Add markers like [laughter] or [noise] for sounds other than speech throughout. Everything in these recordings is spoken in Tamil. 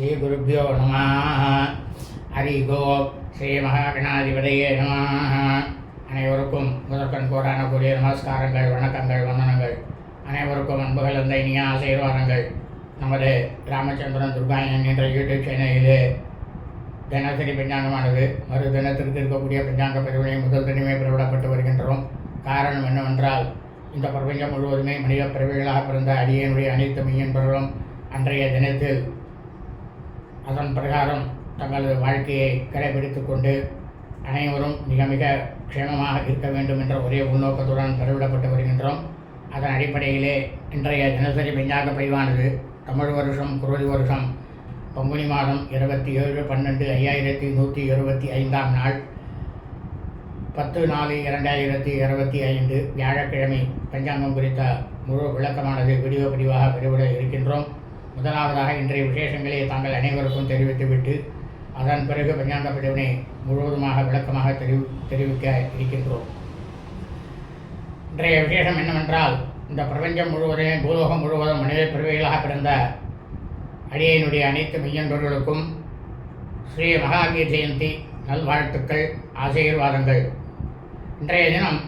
ஸ்ரீகுருப்போ நம. ஹரி கோ ஸ்ரீ மகாகணாதிபதியே நம. அனைவருக்கும் முதற்கண் கோடான கூடிய நமஸ்காரங்கள் வணக்கங்கள் வந்தனங்கள். அனைவருக்கும் அன்புகள் அந்த இனிய ஆசீர்வாதங்கள். நமது ராமச்சந்திரன் துர்காயன் என்ற யூடியூப் சேனலிலே தினசரி பஞ்சாங்கமானது மறு தினத்திற்கு இருக்கக்கூடிய பஞ்சாங்க பதிவுகளை முதல் தினமே பிறவிடப்பட்டு வருகின்றோம். காரணம் என்னவென்றால் இந்த பிரபஞ்சம் முழுவதுமே மனித பிறவிகளாக பிறந்த அடியனுடைய அனைத்து மெய்யன்பர்களும் அன்றைய தினத்தில் அதன் பிரகாரம் தங்களது வாழ்க்கையை கடைபிடித்து கொண்டு அனைவரும் மிக மிக க்ஷேமமாக இருக்க வேண்டும் என்ற ஒரே உள்நோக்கத்துடன் பரவிடப்பட்டு வருகின்றோம். அதன் அடிப்படையிலே இன்றைய தினசரி பஞ்சாங்க பதிவானது தமிழ் வருஷம் குரோதி வருஷம் பங்குனி மாதம் இருபத்தி ஏழு பன்னெண்டு ஐயாயிரத்தி நூற்றி இருபத்தி ஐந்தாம் நாள் பத்து நாலு இரண்டாயிரத்தி இருபத்தி ஐந்து வியாழக்கிழமை. பஞ்சாங்கம் குறித்த முழு விளக்கமானது வீடியோ பதிவாக பெருவிட இருக்கின்றோம். முதலாவதாக இன்றைய விசேஷங்களை தாங்கள் அனைவருக்கும் தெரிவித்துவிட்டு அதன் பிறகு பஞ்சாங்க பிரிவினை முழுவதுமாக விளக்கமாக தெரிவி தெரிவிக்க இருக்கின்றோம். இன்றைய விசேஷம் என்னவென்றால் இந்த பிரபஞ்சம் முழுவதும் பூலோகம் முழுவதும் மனித பிறவிகளாக பிறந்த அடியனுடைய அனைத்து மெய்யன்பர்களுக்கும் ஸ்ரீ மகாவீர் ஜெயந்தி நல்வாழ்த்துக்கள் ஆசீர்வாதங்கள். இன்றைய தினம்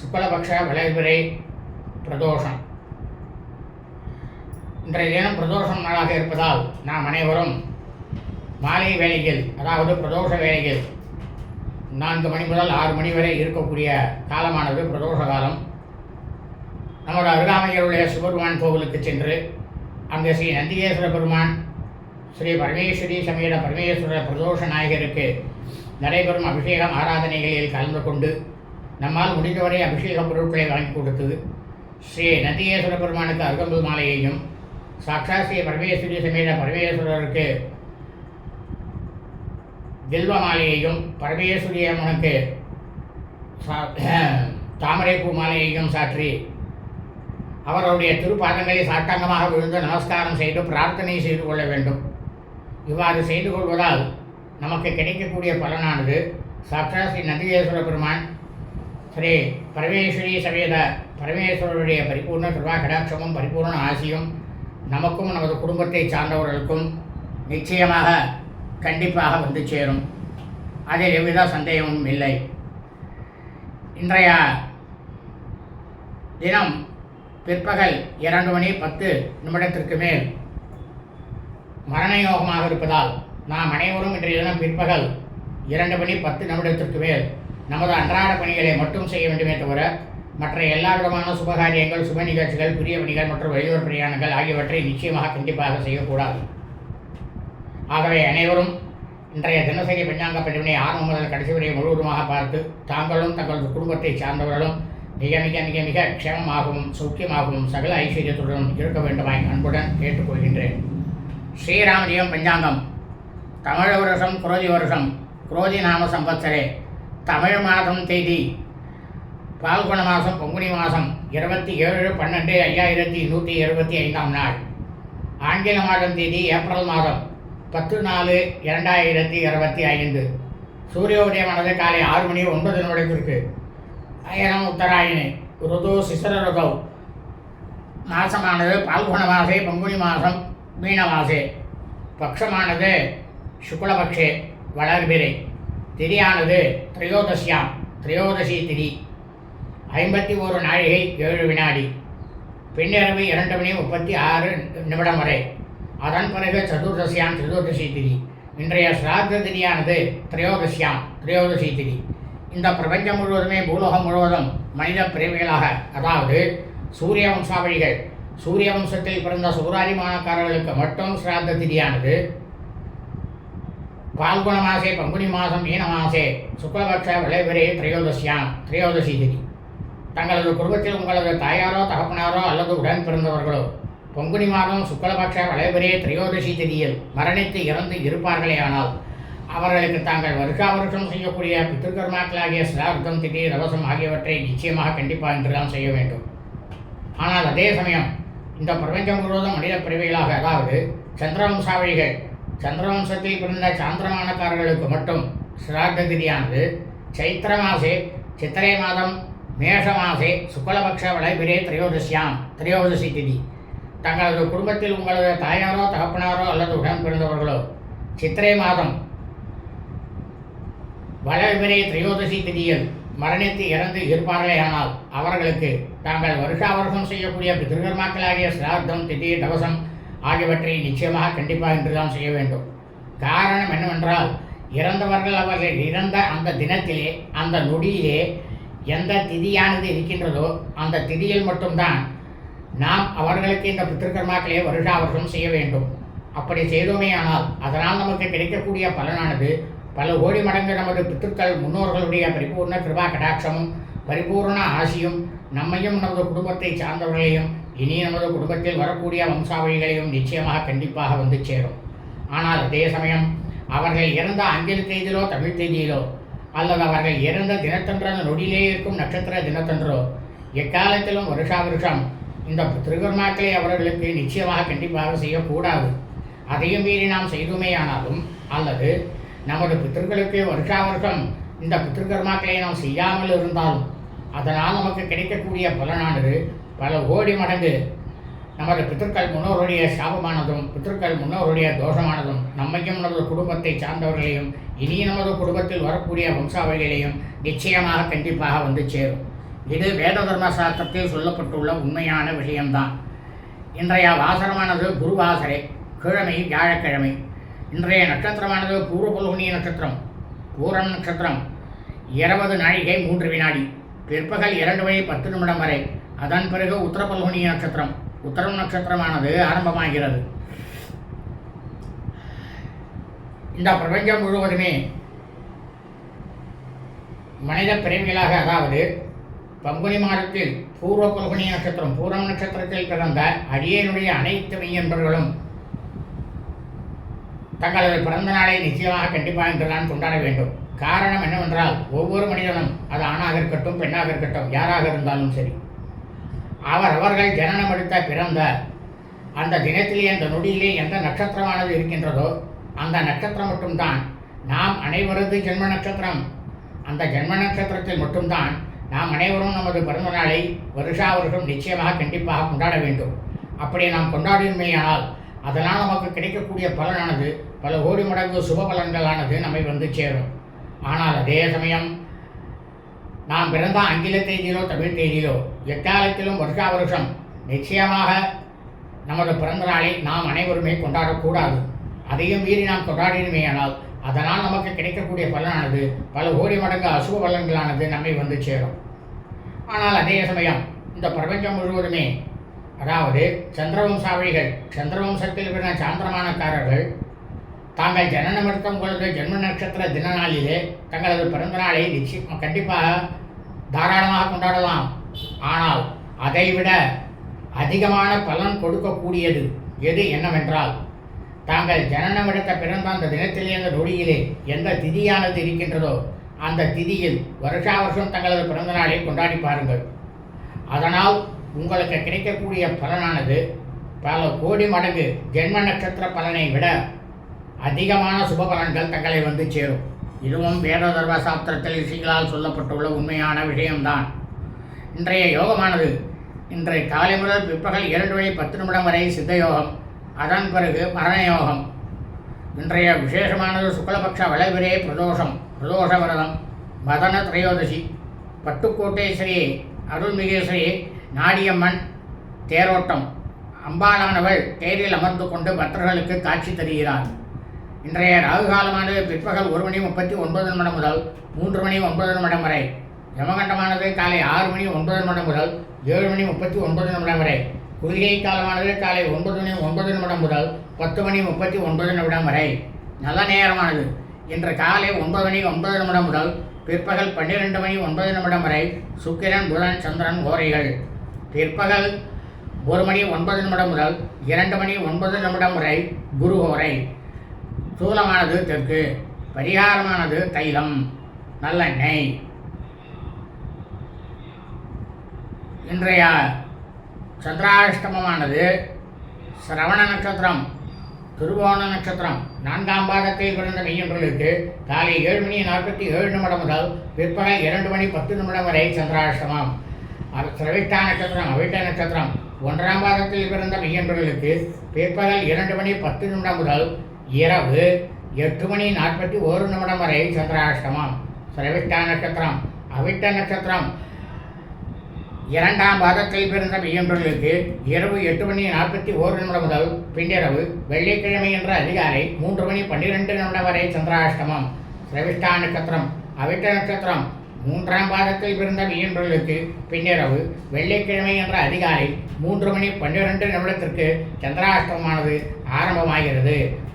சுக்லபக்ஷ விளைவிரை பிரதோஷம். இன்றைய தினம் பிரதோஷம் நாளாக இருப்பதால் நாம் அனைவரும் மாலை வேலைகள் அதாவது பிரதோஷ வேலைகள் நான்கு மணி முதல் ஆறு மணி வரை இருக்கக்கூடிய காலமானது பிரதோஷ காலம். நமது அருகாமையில் உள்ள சிவபெருமான் கோவிலுக்கு சென்று அங்கே ஸ்ரீ நந்திகேஸ்வர பெருமான் ஸ்ரீ பரமேஸ்வரி சமேத பரமேஸ்வர பிரதோஷ நாயகருக்கு நடைபெறும் அபிஷேகம் ஆராதனைகளில் கலந்து கொண்டு நம்மால் முடிந்தவரை அபிஷேக பொருட்களை வாங்கி கொடுத்து ஸ்ரீ நந்திகேஸ்வர பெருமானுக்கு அருகம்பு மாலையையும் சாக்ஷாத் ஸ்ரீ பரமேஸ்வரி சமேத பரமேஸ்வரருக்கு வில்வ மாலையையும் பரமேஸ்வரி அம்மனுக்கு சா- [clears throat] தாமரைப்பூ மாலையையும் சாற்றி அவர்களுடைய திருப்பாதங்களை சாட்டாங்கமாக விழுந்து நமஸ்காரம் செய்து பிரார்த்தனை செய்து கொள்ள வேண்டும். இவ்வாறு செய்து கொள்வதால் நமக்கு கிடைக்கக்கூடிய பலனானது சாக்ஷாத் ஸ்ரீ நந்திகேஸ்வர பெருமான் ஸ்ரீ பரமேஸ்வரி சமேத பரமேஸ்வரருடைய பரிபூர்ண கிருபா கடாட்சமும் பரிபூர்ண ஆசியும் நமக்கும் நமது குடும்பத்தை சார்ந்தவர்களுக்கும் நிச்சயமாக கண்டிப்பாக வந்து சேரும். அதில் எவ்வித சந்தேகமும் இல்லை. இன்றைய தினம் பிற்பகல் இரண்டு மணி பத்து நிமிடத்திற்கு மேல் மரண யோகமாக இருப்பதால் நாம் அனைவரும் இன்றைய தினம் பிற்பகல் இரண்டு மணி பத்து நிமிடத்திற்கு மேல் நமது அன்றாட பணிகளை மட்டும் செய்ய வேண்டுமே தவிர மற்ற எல்லா விதமான சுபகாரியங்கள் சுப நிகழ்ச்சிகள் புதிய பணிகள் மற்றும் வெளியூர் பிரயாணங்கள் ஆகியவற்றை நிச்சயமாக கண்டிப்பாக செய்யக்கூடாது. ஆகவே அனைவரும் இன்றைய தினசரி பஞ்சாங்க பதிவினை ஆரம்பம் முதல் கடைசி வரை முழுவதுமாக பார்த்து தாங்களும் தங்களது குடும்பத்தை சார்ந்தவர்களும் மிக மிக மிக மிக க்ஷேமமாகவும் சௌக்கியமாகவும் சகல ஐஸ்வர்யத்துடனும் இருக்க வேண்டுமாய் அன்புடன் கேட்டுக்கொள்கின்றேன். ஸ்ரீராமஜெயம் பஞ்சாங்கம். தமிழ வருஷம் குரோதி வருஷம் குரோதி நாம சம்பத்சரே. தமிழ் மாதம் தேதி பால்குண மாதம் பங்குனி மாதம் இருபத்தி ஏழு பன்னெண்டு ஐயாயிரத்தி நூற்றி இருபத்தி ஐந்தாம் நாள். ஆங்கில மாதம் தேதி ஏப்ரல் மாதம் பத்து நாலு இரண்டாயிரத்தி இருபத்தி ஐந்து. சூரிய உதயமானது காலை ஆறு மணி ஒன்பது நிமிடத்திற்கு. அயனம் உத்தராயணி ருது சிசர ருதவ் மாசமானது பால்குண மாசே பங்குனி மாதம் மீன மாசே. பக்ஷமானது சுக்லபக்ஷே வளர்பிரை திரியானது திரையோதசியாம் திரையோதசி திரி ஐம்பத்தி ஒரு நாழிகை ஏழு வினாடி. பின்னிரவு இரண்டு மணி முப்பத்தி ஆறு நிமிடம் வரை அதன் பிறகு சதுர்தசியாம் சதுர்தசி திதி. இன்றைய சிராத்த திதியானது திரையோதசியாம் திரையோதசி திதி. இந்த பிரபஞ்சம் முழுவதுமே பூலோகம் முழுவதும் மனித பிரிவுகளாக அதாவது சூரிய வம்சாவளிகள். சூரிய வம்சத்தில் பிறந்த சூராதிமானக்காரர்களுக்கு மட்டும் சிராத்த திதியானது. பால்குண மாசே பங்குனி மாதம் மீன மாசே சுக்லபக்ஷ விளைவரே திரையோதசியாம் திரையோதசி திதி. தங்களது குடும்பத்தில் உங்களது தாயாரோ தகப்பனாரோ அல்லது உடன் பிறந்தவர்களோ பொங்குனி மாதம் சுக்லபக்ஷ வளைபரே திரையோதசி திதியில் மரணித்து இறந்து இருப்பார்களே ஆனால் அவர்களுக்கு தாங்கள் வருஷா வருஷம் செய்யக்கூடிய பித்திருக்கர்மாக்களாகிய சிரார்த்தம் திதி ரவசம் ஆகியவற்றை நிச்சயமாக கண்டிப்பாக என்றுதான் செய்ய வேண்டும். ஆனால் அதே சமயம் இந்த பிரபஞ்சம் முழுவதும் மனித பிரிவைகளாக அதாவது சந்திரவம்சாவழிகள் சந்திரவம்சத்தில் பிறந்த சாந்திரமானக்காரர்களுக்கு மட்டும் சிரார்த்த திதியானது சைத்திர மாசே சித்திரை மாதம் மேஷ மாசே சுக்லபக்ஷ வளைபிரே திரையோதசியாம். திரையோதசி திதி. தங்களது குடும்பத்தில் உங்களது தாயாரோ தகப்பனாரோ அல்லது உடன் பிறந்தவர்களோ சித்திரை மாதம் வளவிரே திரையோதசி திதியில் மரணித்து இறந்து இருப்பார்களேயானால் அவர்களுக்கு தாங்கள் வருஷா வருஷம் செய்யக்கூடிய பிதிருகர்மாக்களாகிய சிரார்த்தம் திதி தவசம் ஆகியவற்றை நிச்சயமாக கண்டிப்பாக என்றுதான் செய்ய வேண்டும். காரணம் என்னவென்றால் இறந்தவர்கள் அவர்கள் இறந்த அந்த தினத்திலே அந்த நொடியிலே எந்த திதியானது இருக்கின்றதோ அந்த திதியில் மட்டும்தான். நாம் அவர்களுக்கு இந்த பித்திருக்கர்மாக்களை வருஷா வருஷம் செய்ய வேண்டும். அப்படி செய்தோமே ஆனால் அதனால் நமக்கு கிடைக்கக்கூடிய பலனானது பல கோடி மடங்கு நமது பித்திருக்கள் முன்னோர்களுடைய பரிபூர்ண கிருபா கடாட்சமும் பரிபூர்ண ஆசியும் நம்மையும் நமது குடும்பத்தை சார்ந்தவர்களையும் இனி நமது குடும்பத்தில் வரக்கூடிய வம்சாவளிகளையும் நிச்சயமாக கண்டிப்பாக வந்து சேரும். ஆனால் அதே சமயம் அவர்கள் இறந்த ஆங்கில தேதியிலோ தமிழ் தேதியிலோ அல்லது அவர்கள் இறந்த தினத்தன்று அந்த நொடியிலே இருக்கும் நட்சத்திர தினத்தன்றோ? எக்காலத்திலும் வருஷா வருஷம். இந்த திருகர்மாக்களை அவர்களுக்கு நிச்சயமாக கண்டிப்பாக செய்யக்கூடாது. அதையும் மீறி நாம் செய்துமேயானாலும் அல்லது நமது பித்தர்களுக்கு வருஷா வருஷம் இந்த பித்திருக்கர்மாக்களை நாம் செய்யாமல் இருந்தாலும் அதனால் நமக்கு கிடைக்கக்கூடிய பலனானது பல கோடி மடங்கு நமது பித்திருக்கள் முன்னோருடைய சாபமானதும் பித்திருக்கள் முன்னோருடைய தோஷமானதும் நம்மையும் நமது குடும்பத்தை சார்ந்தவர்களையும் இனி நமது குடும்பத்தில் வரக்கூடிய வம்சாவளிகளையும் நிச்சயமாக கண்டிப்பாக வந்து சேரும். இது வேத தர்ம சாஸ்திரத்தில் சொல்லப்பட்டுள்ள உண்மையான விஷயம்தான். இன்றைய வாசனமானது குருவாசரை கிழமை வியாழக்கிழமை. இன்றைய நட்சத்திரமானது பூர்வ பல்குனிய நட்சத்திரம் பூரம் நட்சத்திரம். இருபது நாழிகை மூன்று வினாடி. பிற்பகல் இரண்டு மணி பத்து நிமிடம் வரை. அதன் பிறகு உத்தரபல்குனி நட்சத்திரம். உத்தரம் நட்சத்திரமானது ஆரம்பமாகிறது. இந்த பிரபஞ்சம் முழுவதுமே மனித பிரேமிகளாக அதாவது பங்குனி மாதத்தில் பூர்வ பல்குனி நட்சத்திரம் பூரம் நட்சத்திரத்தில் பிறந்த அடியனுடைய அனைத்து மெய்யன்பர்களும் தங்களது பிறந்த நாளை நிச்சயமாக கண்டிப்பாக என்றுதான் கொண்டாட வேண்டும். காரணம் என்னவென்றால் ஒவ்வொரு மனிதனும் அது ஆணாக இருக்கட்டும் பெண்ணாக இருக்கட்டும் யாராக இருந்தாலும் சரி. அவர் அவர்கள் ஜனனம் எடுத்த பிறந்த அந்த தினத்திலே அந்த நொடியிலே எந்த நட்சத்திரமானது இருக்கின்றதோ அந்த நட்சத்திரம் மட்டும்தான். நாம் அனைவரது ஜென்ம நட்சத்திரம். அந்த ஜென்ம நட்சத்திரத்தில் மட்டும்தான் நாம் அனைவரும் நமது பிறந்த நாளை வருஷா வருஷம் நிச்சயமாக கண்டிப்பாக கொண்டாட வேண்டும். அப்படி நாம் கொண்டாடினமையானால் அதனால் நமக்கு கிடைக்கக்கூடிய பலனானது பல கோடி மடங்கு சுப பலன்களானது நம்மை வந்து சேரும். ஆனால் அதே சமயம் நாம் பிறந்த ஆங்கில தேதியிலோ தமிழ் தேதியிலோ எக்காலத்திலும் வருஷா வருஷம். நிச்சயமாக நமது பிறந்த நாளை நாம் அனைவருமே கொண்டாடக்கூடாது அதையும் மீறி நாம் கொண்டாடினமேயானால் அதனால் நமக்கு கிடைக்கக்கூடிய பலனானது பல ஓடி மடங்கு அசுப பலன்களானது நம்மை வந்து சேரும். ஆனால் அதே சமயம் இந்த பிரபஞ்சம் முழுவதுமே அதாவது சந்திரவம்சாவளிகள் சந்திரவம்சத்தில் பிறந்த சாந்திரமானக்காரர்கள் தாங்கள் ஜனனம் எடுத்த உங்களது ஜென்ம நட்சத்திர தின நாளிலே தங்களது பிறந்த நாளை நிச்சயம் கண்டிப்பாக தாராளமாக கொண்டாடலாம். ஆனால் அதைவிட அதிகமான பலன் கொடுக்கக்கூடியது எது என்னவென்றால் தாங்கள் ஜனனம் எடுத்த பிறந்த அந்த தினத்திலே அந்த நொடியிலே எந்த திதியானது இருக்கின்றதோ அந்த திதியில் வருஷா வருஷம் தங்களது பிறந்த நாளை கொண்டாடி பாருங்கள். அதனால் உங்களுக்கு கிடைக்கக்கூடிய பலனானது பல கோடி மடங்கு ஜென்ம நட்சத்திர பலனை விட அதிகமான சுபபலன்கள் தங்களை வந்து சேரும். இதுவும் வேத சாஸ்திரத்தில் ரிஷிகளால் சொல்லப்பட்டுள்ள உண்மையான விஷயம்தான். இன்றைய யோகமானது இன்றைய காலை முதல் பிற்பகல் இரண்டு மணி பத்து நிமிடம் வரை சித்த யோகம் அதன் பிறகு மரண யோகம் இன்றைய விசேஷமானது சுக்லபக்ஷ வளைவிரே பிரதோஷம் பிரதோஷ விரதம் மதன திரையோதசி பட்டுக்கோட்டை ஸ்ரீ அருள்மிகேஸ்வரி நாடியம்மன் தேரோட்டம் அம்பாளானவள் தேரில் அமர்ந்து கொண்டு பக்தர்களுக்கு காட்சி தருகிறார் இன்றைய ராகு காலமானது பிற்பகல் ஒரு மணி முப்பத்தி ஒன்பது நிமிடம் முதல் மூன்று மணி ஒன்பது நிமிடம் வரை யமகண்டமானது காலை ஆறு மணி ஒன்பது நிமிடம் முதல் ஏழு மணி முப்பத்தி ஒன்பது நிமிடம் வரை குளிகை காலமானது காலை ஒன்பது மணி ஒன்பது நிமிடம் முதல் பத்து மணி முப்பத்தி ஒன்பது நிமிடம் வரை நல்ல நேரமானது இன்று காலை ஒன்பது மணி ஒன்பது நிமிடம் முதல் பிற்பகல் பன்னிரெண்டு மணி ஒன்பது நிமிடம் வரை சுக்கிரன் புதன் சந்திரன் கோரைகள் பிற்பகல் ஒரு மணி ஒன்பது நிமிடம் முதல் இரண்டு மணி ஒன்பது நிமிடம் வரை குரு ஓரை சூலமானது தெற்கு பரிகாரமானது தைலம் நல்லெண்ணெய் இன்றைய சந்திராஷ்டமமானது சிரவண நட்சத்திரம் திருவோண நட்சத்திரம். நான்காம் பாதத்தில் பிறந்த மெய்யன்றலுக்கு காலை ஏழு மணி நாற்பத்தி ஏழு நிமிடம் முதல் பிற்பகல் இரண்டு மணி பத்து நிமிடம் வரை சந்திராஷ்டமம். அது சிரவிஷ்டா நட்சத்திரம் அவிட்ட நட்சத்திரம். ஒன்றாம் பாதத்தில் பிறந்த மெய்யன்றலுக்கு பிற்பகல் இரண்டு மணி பத்து நிமிடம் முதல் இரவு எட்டு மணி நாற்பத்தி ஒரு நிமிடம் வரை சந்திராஷ்டமம். சிரவிஷ்டா நட்சத்திரம் அவிட்ட நட்சத்திரம். இரண்டாம் பாதத்தில் பிறந்த மெய்யன்றலுக்கு இரவு எட்டு மணி நாற்பத்தி ஓரு நிமிடம் முதல் பின்னிரவு வெள்ளிக்கிழமை என்ற அதிகாலை மூன்று மணி பன்னிரெண்டு நிமிடம் வரை சந்திராஷ்டமம். சிரவிஷ்டா நட்சத்திரம் அவிட்ட நட்சத்திரம். மூன்றாம் பாதத்தில் பிறந்த மெய்யன்றலுக்கு பின்னிரவு வெள்ளிக்கிழமை என்ற அதிகாலை மூன்று மணி பன்னிரெண்டு நிமிடத்திற்கு சந்திராஷ்டமமானது ஆரம்பமாகிறது.